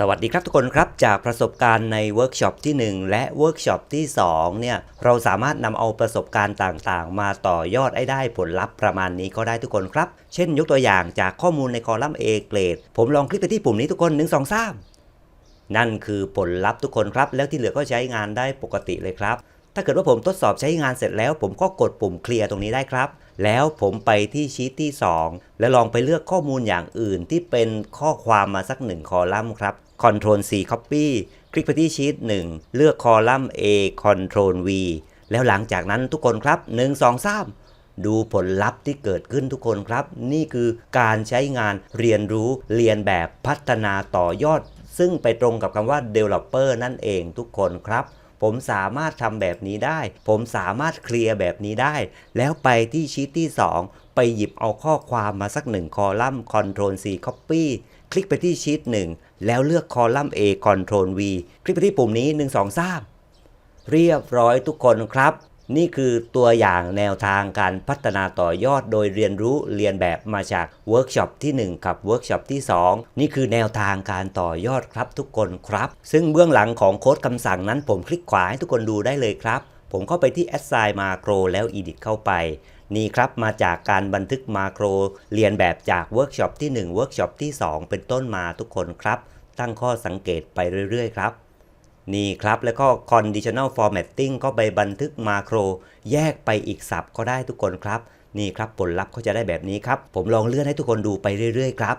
สวัสดีครับทุกคนครับจากประสบการณ์ในเวิร์กช็อปที่ 1 และเวิร์กช็อปที่2เนี่ยเราสามารถนำเอาประสบการณ์ต่างๆ มาต่อยอดให้ได้ผลลัพธ์ประมาณนี้ก็ได้ทุกคนครับ เช่นยกตัวอย่างจากข้อมูลในคอลัมน์ A เกรดผมลองคลิกไปที่ปุ่มนี้ทุกคน 1 2 3 นั่นคือผลลัพธ์ทุกคนครับ แล้วที่เหลือก็ใช้งานได้ปกติเลยครับ ถ้าเกิดว่าผมทดสอบใช้งานเสร็จแล้ว ผมก็กดปุ่มเคลียร์ตรงนี้ได้ครับแล้วผมไปที่ชีตที่ 2 และลองไปเลือกข้อมูลอย่างอื่นที่เป็นข้อความมาสักหนึ่งคอลัมน์ครับ Ctrl C Copy คลิกไปที่ชีต1 เลือกคอลัมน์ A Ctrl V แล้วหลังจากนั้นทุกคนครับ 1 2 3 ดูผลลัพธ์ที่เกิดขึ้นทุกคนครับ นี่คือการใช้งานเรียนรู้เรียนแบบพัฒนาต่อยอด ซึ่งไปตรงกับคำว่า developer นั่นเองทุกคนครับ ผมสามารถทำแบบนี้ได้ ผมสามารถเคลียร์แบบนี้ได้ แล้วไปที่ชีตที่ 2 ไปหยิบเอาข้อความมาสักหนึ่งคอลัมน์ Ctrl C Copy คลิกไปที่ชีต1 แล้วเลือกคอลัมน์ A Ctrl V คลิกไปที่ปุ่มนี้ 1 2 3 เรียบร้อยทุกคนครับ นี่คือตัวอย่างแนวทางการพัฒนาต่อยอดโดยเรียนรู้เรียนแบบมาจากเวิร์กช็อปที่ 1 กับเวิร์กช็อปที่ 2 นี่คือแนวทางการต่อยอดครับทุกคนครับ ซึ่งเบื้องหลังของโค้ดคำสั่งนั้นผมคลิกขวาให้ทุกคนดูได้เลยครับ ผมเข้าไปที่ Assign Macro แล้ว Edit เข้าไปนี่ครับมาจากการบันทึกมาโคร เรียนแบบจากเวิร์กช็อปที่1เวิร์กช็อปที่ 2 เป็นต้นมาทุกคนครับ ตั้งข้อสังเกตไปเรื่อยๆครับ นี่ครับ แล้วก็ conditional formatting ก็ไปบันทึกมาโคร แยกไปอีกสับก็ได้ทุกคนครับ นี่ครับผลลัพธ์เขาจะได้แบบนี้ครับ ผมลองเลื่อนให้ทุกคนดูไปเรื่อยๆครับ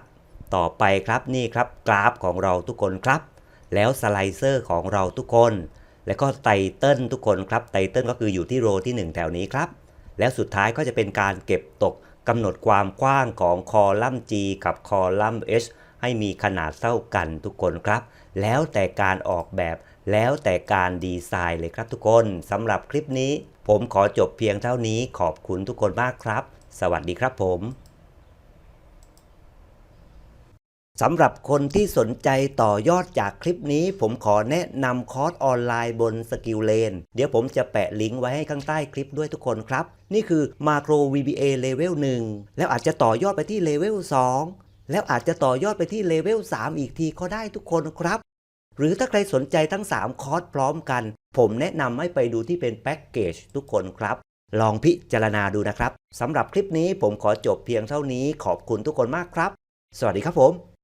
ต่อไปครับนี่ครับกราฟของเราทุกคนครับ แล้วสไลเซอร์ของเราทุกคน แล้วก็ไตเติลทุกคนครับไตเติลก็คืออยู่ที่โรที่ 1 แถวนี้ครับ แล้วสุดท้ายก็จะเป็นการเก็บตกกำหนดความกว้างของคอลัมน์ G กับคอลัมน์ H ให้มีขนาดเท่ากันทุกคนครับ แล้วแต่การออกแบบแล้วแต่การดีไซน์เลยครับทุกคนสำหรับคลิปนี้ ผมขอจบเพียงเท่านี้ขอบคุณทุกคนมากครับ สวัสดีครับผมสำหรับคนที่สนใจต่อยอดจากคลิปนี้ ผมขอแนะนำคอร์สออนไลน์บนสกิลเลนเดี๋ยวผมจะแปะลิงก์ไว้ให้ข้างใต้คลิปด้วยทุกคนครับ นี่คือ Macro VBA Level 1แล้วอาจจะต่อยอดไปที่ Level 2 แล้วอาจจะต่อยอดไปที่เลเวล3 อีกทีก็ได้ทุกคนครับ หรือถ้าใครสนใจทั้ง 3 คอร์สพร้อมกัน ผมแนะนำให้ไปดูที่เป็นแพ็กเกจทุกคนครับ ลองพิจารณาดูนะครับสำหรับคลิปนี้ผมขอจบเพียงเท่านี้ขอบคุณทุกคนมากครับ สวัสดีครับผม